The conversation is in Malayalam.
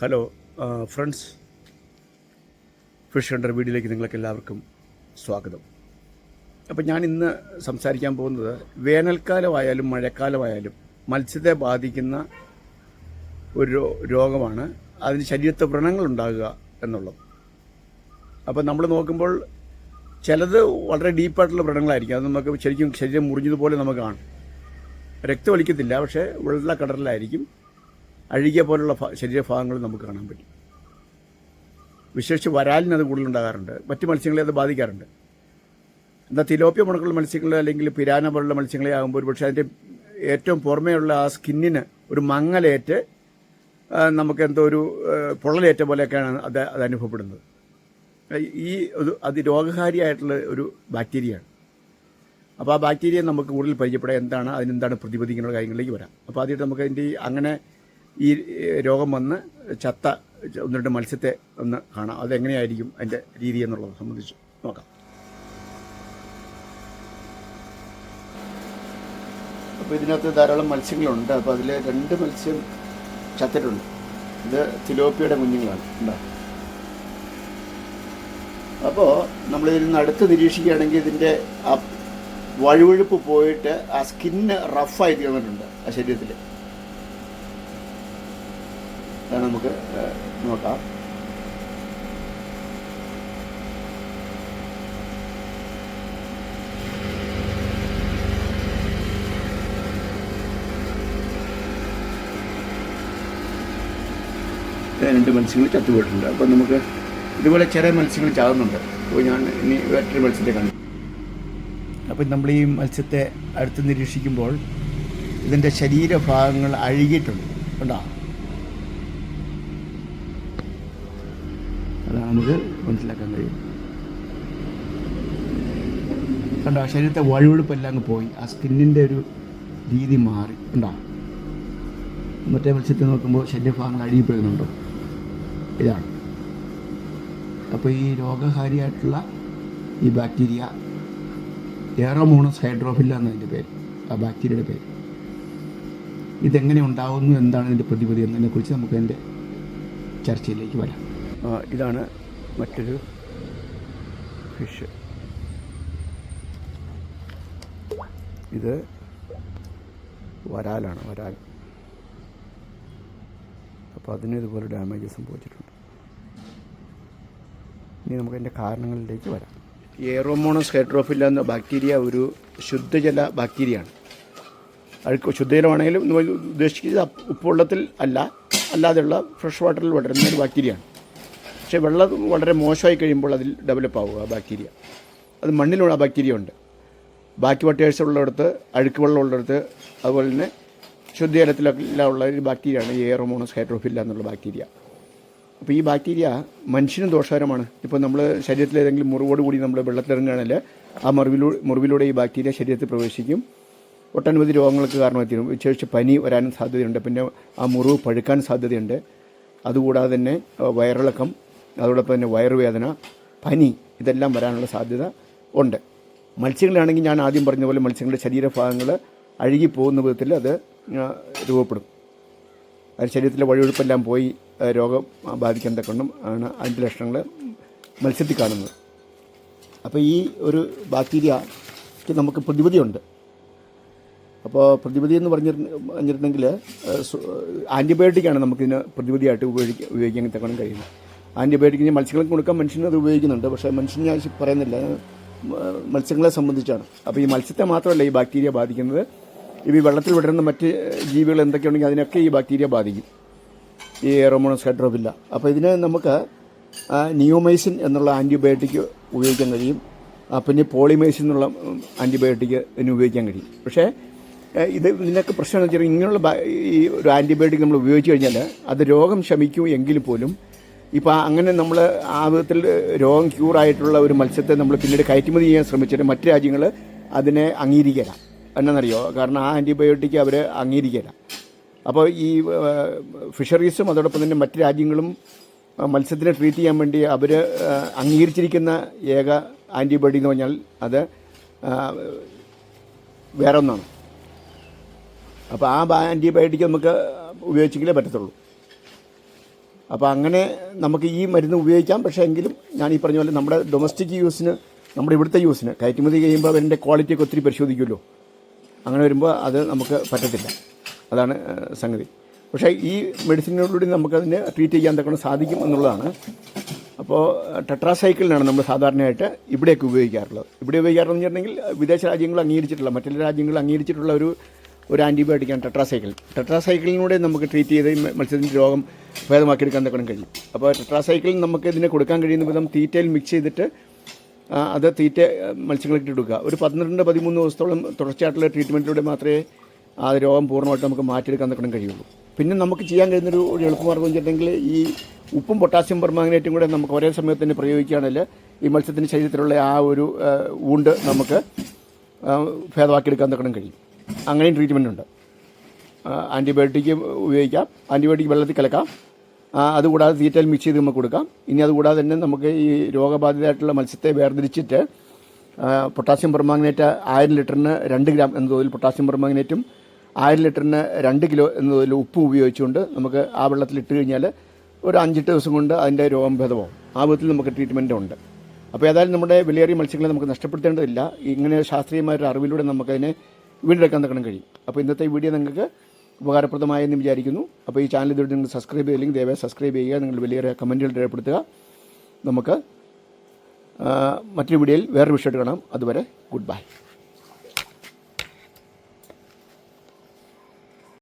Hello friends. ഫിഷ് ഹണ്ടർ വീഡിയോയിലേക്ക് നിങ്ങൾക്ക് എല്ലാവർക്കും സ്വാഗതം. അപ്പോൾ ഞാൻ ഇന്ന് സംസാരിക്കാൻ പോകുന്നത് വേനൽക്കാലമായാലും മഴക്കാലമായാലും മത്സ്യത്തെ ബാധിക്കുന്ന ഒരു രോഗമാണ്. അതിന് ശരീരത്തെ വ്രണങ്ങൾ ഉണ്ടാകുക എന്നുള്ളത്. അപ്പം നമ്മൾ നോക്കുമ്പോൾ ചിലത് വളരെ ഡീപ്പായിട്ടുള്ള വ്രണങ്ങളായിരിക്കും. അത് നമുക്ക് ശരിക്കും ശരീരം മുറിഞ്ഞതുപോലെ നമുക്ക് കാണും. രക്തമൊലിക്കത്തില്ല പക്ഷേ വെള്ള കളറിലായിരിക്കും അഴുകിയ പോലുള്ള ശരീരഭാഗങ്ങൾ നമുക്ക് കാണാൻ പറ്റും. വിശേഷിച്ച് വരാലിന് അത് കൂടുതലുണ്ടാകാറുണ്ട്. മറ്റ് മത്സ്യങ്ങളെ അത് ബാധിക്കാറുണ്ട്. എന്താ തിലോപ്പിയ മുണക്കുള്ള മത്സ്യങ്ങൾ അല്ലെങ്കിൽ പിരാന പോലുള്ള മത്സ്യങ്ങളെ ആകുമ്പോൾ പക്ഷേ അതിന്റെ ഏറ്റവും പുറമേയുള്ള ആ സ്കിന്നിന് ഒരു മങ്ങലേറ്റ് നമുക്ക് എന്തോ ഒരു പൊള്ളലേറ്റ പോലെയൊക്കെയാണ് അത് അത് അനുഭവപ്പെടുന്നത്. ഈ ഒരു അത് രോഗകാരിയായിട്ടുള്ള ഒരു ബാക്ടീരിയയാണ്. അപ്പോൾ ആ ബാക്ടീരിയ നമുക്ക് കൂടുതൽ പരിചയപ്പെടാൻ എന്താണ് അതിനെന്താണ് പ്രതിപദിക്കുന്ന കാര്യങ്ങളിലേക്ക് വരാം. അപ്പോൾ ആദ്യമായിട്ട് നമുക്ക് അതിന്റെ അങ്ങനെ ഈ രോഗം വന്ന് ചത്ത ഒന്ന് രണ്ട് മത്സ്യത്തെ ഒന്ന് കാണാം. അതെങ്ങനെയായിരിക്കും അതിന്റെ രീതി എന്നുള്ളത് സംബന്ധിച്ച് നോക്കാം. അപ്പോൾ ഇതിനകത്ത് ധാരാളം മത്സ്യങ്ങളുണ്ട്. അപ്പോൾ അതിൽ രണ്ട് മത്സ്യം ചത്തിട്ടുണ്ട്. ഇത് തിലോപ്പിയുടെ കുഞ്ഞുങ്ങളാണ്. ഉണ്ടോ അപ്പോൾ നമ്മളിതിൽ നിന്ന് അടുത്ത് നിരീക്ഷിക്കുകയാണെങ്കിൽ ഇതിന്റെ ആ വഴുവഴുപ്പ് പോയിട്ട് ആ സ്കിന്ന് റഫായി തീർന്നിട്ടുണ്ട് ആ ശരീരത്തിൽ നമുക്ക് നോക്കാം. രണ്ട് മത്സ്യങ്ങൾ ചത്തുപോയിട്ടുണ്ട്. അപ്പം നമുക്ക് ഇതുപോലെ ചെറിയ മത്സ്യങ്ങൾ ചാകുന്നുണ്ട് അപ്പോൾ ഞാൻ ഇനി വേറൊരു മത്സ്യത്തെ കണ്ടു. അപ്പം നമ്മൾ ഈ മത്സ്യത്തെ അടുത്ത് നിരീക്ഷിക്കുമ്പോൾ ഇതിന്റെ ശരീരഭാഗങ്ങൾ അഴുകിയിട്ടുണ്ട്. കണ്ടോ? അതാണ് നമുക്ക് മനസ്സിലാക്കാൻ കഴിയും. കണ്ടോ ശരീരത്തെ എല്ലാം അങ്ങ് പോയി. ആ സ്കിന്നിന്റെ ഒരു രീതി മാറി. ഉണ്ടോ മറ്റേ മത്സ്യത്തെ നോക്കുമ്പോൾ ശരീരഭാഗങ്ങൾ അഴുകിപ്പോയിരുന്നുണ്ടോ ഇതാണ്. അപ്പോൾ ഈ രോഗഹാരിയായിട്ടുള്ള ഈ ബാക്ടീരിയ ഏറോമോണസ് ഹൈഡ്രോഫില്ല എന്നതിന്റെ പേര് ആ ബാക്ടീരിയയുടെ പേര്. ഇതെങ്ങനെ ഉണ്ടാകുന്നു എന്താണ് ഇതിന്റെ പ്രതിവിധി എന്നതിനെക്കുറിച്ച് നമുക്ക് അതിന്റെ ചർച്ചയിലേക്ക് വരാം. ഇതാണ് മറ്റൊരു ഫിഷ്. ഇത് വരാലാണ് വരാൽ. അപ്പോൾ അതിന് ഇതുപോലെ ഡാമേജ് സംഭവിച്ചിട്ടുണ്ട്. ഇനി നമുക്ക് അതിന്റെ കാരണങ്ങളിലേക്ക് വരാം. എയറോമോണസ് ഹൈഡ്രോഫില്ല എന്ന ബാക്ടീരിയ ഒരു ശുദ്ധജല ബാക്ടീരിയയാണ് അഴുക്ക് ശുദ്ധജലമാണെങ്കിലും ഉദ്ദേശിക്കുന്നത് ഉപ്പുവെള്ളത്തിൽ അല്ല അല്ലാതെയുള്ള ഫ്രഷ് വാട്ടറിൽ വളരുന്ന ഒരു ബാക്ടീരിയയാണ് പക്ഷേ വെള്ളം വളരെ മോശമായി കഴിയുമ്പോൾ അതിൽ ഡെവലപ്പ് ആവുക ബാക്ടീരിയ. അത് മണ്ണിലുള്ള ബാക്ടീരിയ ഉണ്ട്. ബാക്കി വട്ടേഴ്സ് ഉള്ളിടത്ത് അഴുക്ക് വെള്ളം ഉള്ളിടത്ത് അതുപോലെ തന്നെ ശുദ്ധജലത്തിലെല്ലാം ഉള്ള ഒരു ബാക്ടീരിയയാണ് ആണ് എയറോമോണസ് ഹൈഡ്രോഫില്ല എന്നുള്ള ബാക്ടീരിയ. അപ്പോൾ ഈ ബാക്ടീരിയ മനുഷ്യനും ദോഷകരമാണ്. ഇപ്പോൾ നമ്മൾ ശരീരത്തിൽ ഏതെങ്കിലും മുറിവോട് കൂടി നമ്മൾ വെള്ളത്തിലിറങ്ങുകയാണെങ്കിൽ ആ മുറിവിലൂടെ മുറിവിലൂടെ ഈ ബാക്ടീരിയ ശരീരത്തിൽ പ്രവേശിക്കും. ഒട്ടനവധി രോഗങ്ങൾക്ക് കാരണമായി തീരും വിശേഷിച്ച് പനി വരാനും സാധ്യതയുണ്ട്. പിന്നെ ആ മുറിവ് പഴുക്കാൻ സാധ്യതയുണ്ട്. അതുകൂടാതെ തന്നെ വയറിളക്കം അതോടൊപ്പം തന്നെ വയറുവേദന പനി ഇതെല്ലാം വരാനുള്ള സാധ്യത ഉണ്ട്. മത്സ്യങ്ങളാണെങ്കിൽ ഞാൻ ആദ്യം പറഞ്ഞ പോലെ മത്സ്യങ്ങളുടെ ശരീരഭാഗങ്ങൾ അഴുകി പോകുന്ന വിധത്തിൽ അത് രൂപപ്പെടും. അത് ശരീരത്തിലെ വഴിയൊഴുപ്പെല്ലാം പോയി രോഗം ബാധിക്കാൻ തക്കണം ആണ് അതിന്റെ ലക്ഷണങ്ങൾ മത്സ്യത്തിൽ കാണുന്നത്. അപ്പോൾ ഈ ഒരു ബാക്ടീരിയക്ക് നമുക്ക് പ്രതിവിധിയുണ്ട് അപ്പോൾ പ്രതിവിധി എന്ന് പറഞ്ഞിരുന്ന പറഞ്ഞിരുന്നെങ്കിൽ ആന്റിബയോട്ടിക്കാണ് നമുക്കിതിന് പ്രതിവിധിയായിട്ട് ഉപയോഗിക്കാൻ ഉപയോഗിക്കാൻ തക്കണം കഴിയുന്നത്. ആന്റിബയോട്ടിക്കിന് മത്സ്യങ്ങൾക്ക് കൊടുക്കാൻ മനുഷ്യന് അത് ഉപയോഗിക്കുന്നുണ്ട്. പക്ഷേ മനുഷ്യന് ഞാൻ പറയുന്നില്ല. മത്സ്യങ്ങളെ സംബന്ധിച്ചാണ്. അപ്പോൾ ഈ മത്സ്യത്തെ മാത്രമല്ല ഈ ബാക്ടീരിയ ബാധിക്കുന്നത്. ഇത് ഈ വെള്ളത്തിൽ വിടരുന്ന മറ്റ് ജീവികൾ എന്തൊക്കെയുണ്ടെങ്കിൽ അതിനൊക്കെ ഈ ബാക്ടീരിയ ബാധിക്കും. ഈ എറോമോണസ് ഹൈഡ്രോഫില്ല അപ്പോൾ ഇതിന് നമുക്ക് നിയോമൈസിൻ എന്നുള്ള ആന്റിബയോട്ടിക് ഉപയോഗിക്കാൻ കഴിയും. പിന്നെ പോളിമൈസിൻ എന്നുള്ള ആന്റിബയോട്ടിക് ഇതിന് ഉപയോഗിക്കാൻ കഴിയും. പക്ഷേ ഇത് ഇതിനൊക്കെ പ്രശ്നം എന്ന് വെച്ചാൽ ഇങ്ങനെയുള്ള ഈ ഒരു ആന്റിബയോട്ടിക് നമ്മൾ ഉപയോഗിച്ച് കഴിഞ്ഞാൽ അത് രോഗം ശമിക്കും എങ്കിൽ പോലും ഇപ്പോൾ അങ്ങനെ നമ്മൾ ആ വിധത്തിൽ രോഗം ക്യൂറായിട്ടുള്ള ഒരു മത്സ്യത്തെ നമ്മൾ പിന്നീട് കയറ്റുമതി ചെയ്യാൻ ശ്രമിച്ചിട്ട് മറ്റ് രാജ്യങ്ങൾ അതിനെ അംഗീകരിക്കില്ല എന്നാണെന്നറിയോ കാരണം ആ ആന്റിബയോട്ടിക് അവർ അംഗീകരിക്കില്ല അപ്പോൾ ഈ ഫിഷറീസും അതോടൊപ്പം തന്നെ മറ്റ് രാജ്യങ്ങളും മത്സ്യത്തിനെ ട്രീറ്റ് ചെയ്യാൻ വേണ്ടി അവർ അംഗീകരിച്ചിരിക്കുന്ന ഏക ആന്റിബയോട്ടിക് എന്ന് പറഞ്ഞാൽ അത് വേറെ ഒന്നാണ് അപ്പോൾ ആ ആന്റിബയോട്ടിക് നമുക്ക് ഉപയോഗിച്ചെങ്കിലേ പറ്റത്തുള്ളൂ. അപ്പോൾ അങ്ങനെ നമുക്ക് ഈ മരുന്ന് ഉപയോഗിക്കാം. പക്ഷേ എങ്കിലും ഞാൻ ഈ പറഞ്ഞ പോലെ നമ്മുടെ ഡൊമസ്റ്റിക് യൂസിന് നമ്മുടെ ഇവിടുത്തെ യൂസിന് കയറ്റുമതി ചെയ്യുമ്പോൾ അതിന്റെ ക്വാളിറ്റിയൊക്കെ ഒത്തിരി പരിശോധിക്കുമല്ലോ. അങ്ങനെ വരുമ്പോൾ അത് നമുക്ക് പറ്റത്തില്ല. അതാണ് സംഗതി. പക്ഷേ ഈ മെഡിസിനുകളിലൂടെ നമുക്കതിനെ ട്രീറ്റ് ചെയ്യാൻ തക്കണം സാധിക്കും എന്നുള്ളതാണ്. അപ്പോൾ ടെട്രാസൈക്കിളിനാണ് നമ്മൾ സാധാരണയായിട്ട് ഇവിടെയൊക്കെ ഉപയോഗിക്കാറുള്ളത്. ഇവിടെ ഉപയോഗിക്കാറുള്ളതെന്ന് വെച്ചിട്ടുണ്ടെങ്കിൽ വിദേശ രാജ്യങ്ങൾ അംഗീകരിച്ചിട്ടുള്ള മറ്റുള്ള രാജ്യങ്ങൾ അംഗീകരിച്ചിട്ടുള്ള ഒരു ഒരു ആന്റിബയോട്ടിക്കാണ് ടെട്രാസൈക്കിൾ. ടെട്രാസൈക്കിളിലൂടെ നമുക്ക് ട്രീറ്റ് ചെയ്ത് മത്സ്യത്തിന്റെ രോഗം ഭേദമാക്കിയെടുക്കാൻ തക്കണം കഴിയും. അപ്പോൾ ടെട്രാസൈക്കിൾ നമുക്ക് ഇതിനെ കൊടുക്കാൻ കഴിയുന്ന വിധം തീറ്റയിൽ മിക്സ് ചെയ്തിട്ട് അത് തീറ്റ മത്സ്യങ്ങൾക്ക് എടുക്കുക ഒരു പന്ത്രണ്ട് പതിമൂന്ന് ദിവസത്തോളം തുടർച്ചയായിട്ടുള്ള ട്രീറ്റ്മെന്റിലൂടെ മാത്രമേ ആ രോഗം പൂർണമായിട്ട് നമുക്ക് മാറ്റിയെടുക്കാൻ തക്കണം കഴിയുള്ളൂ. പിന്നെ നമുക്ക് ചെയ്യാൻ കഴിയുന്നൊരു ഒരു എളുപ്പമാർഗം വെച്ചിട്ടുണ്ടെങ്കിൽ ഈ ഉപ്പും പൊട്ടാസ്യം പെർമാഗ്നേറ്റും കൂടെ നമുക്ക് ഒരേ സമയത്ത് തന്നെ പ്രയോഗിക്കുകയാണെങ്കിൽ ഈ മത്സ്യത്തിന്റെ ശരീരത്തിലുള്ള ആ ഒരു ഊണ്ട് നമുക്ക് ഭേദമാക്കിയെടുക്കാൻ തക്കണം കഴിയും. അങ്ങനെയും ട്രീറ്റ്മെന്റ് ഉണ്ട്. ആന്റിബയോട്ടിക് ഉപയോഗിക്കാം. ആന്റിബയോട്ടിക് വെള്ളത്തിൽ കലക്കാം. അതുകൂടാതെ തീറ്റയിൽ മിക്സ് ചെയ്ത് നമുക്ക് കൊടുക്കാം. ഇനി അതുകൂടാതെ തന്നെ നമുക്ക് ഈ രോഗബാധിതമായിട്ടുള്ള മത്സ്യത്തെ വേർതിരിച്ചിട്ട് പൊട്ടാസ്യം പെർമാഗ്നേറ്റ് ആയിരം ലിറ്ററിന് രണ്ട് ഗ്രാം എന്ന തോതിൽ പൊട്ടാസ്യം പെർമാഗ്നേറ്റും ആയിരം ലിറ്ററിന് രണ്ട് കിലോ എന്ന തോതിൽ ഉപ്പും ഉപയോഗിച്ചുകൊണ്ട് നമുക്ക് ആ വെള്ളത്തിൽ ഇട്ട് കഴിഞ്ഞാൽ ഒരു അഞ്ചെട്ട് ദിവസം കൊണ്ട് അതിന്റെ രോഗം ഭേദമാവും. ആ വിധത്തിൽ നമുക്ക് ട്രീറ്റ്മെന്റ് ഉണ്ട്. അപ്പോൾ ഏതായാലും നമ്മുടെ വിലയേറിയ മത്സ്യങ്ങളെ നമുക്ക് നഷ്ടപ്പെടുത്തേണ്ടതില്ല. ഇങ്ങനെ ശാസ്ത്രീയമായ ഒരു അറിവിലൂടെ നമുക്കതിനെ വീണ്ടെടുക്കാൻ തക്കണം കഴിയും. അപ്പോൾ ഇന്നത്തെ വീഡിയോ നിങ്ങൾക്ക് ഉപകാരപ്രദമായെന്ന് വിചാരിക്കുന്നു. അപ്പോൾ ഈ ചാനൽ ഇതുവരെ നിങ്ങൾ സബ്സ്ക്രൈബ് ചെയ്തില്ലെങ്കിൽ ദയവായി സബ്സ്ക്രൈബ് ചെയ്യുക. നിങ്ങൾ വലിയ കമന്റുകൾ രേഖപ്പെടുത്തുക. നമുക്ക് മറ്റൊരു വീഡിയോയിൽ വേറൊരു വിഷയമായിട്ട് കാണാം. അതുവരെ ഗുഡ് ബൈ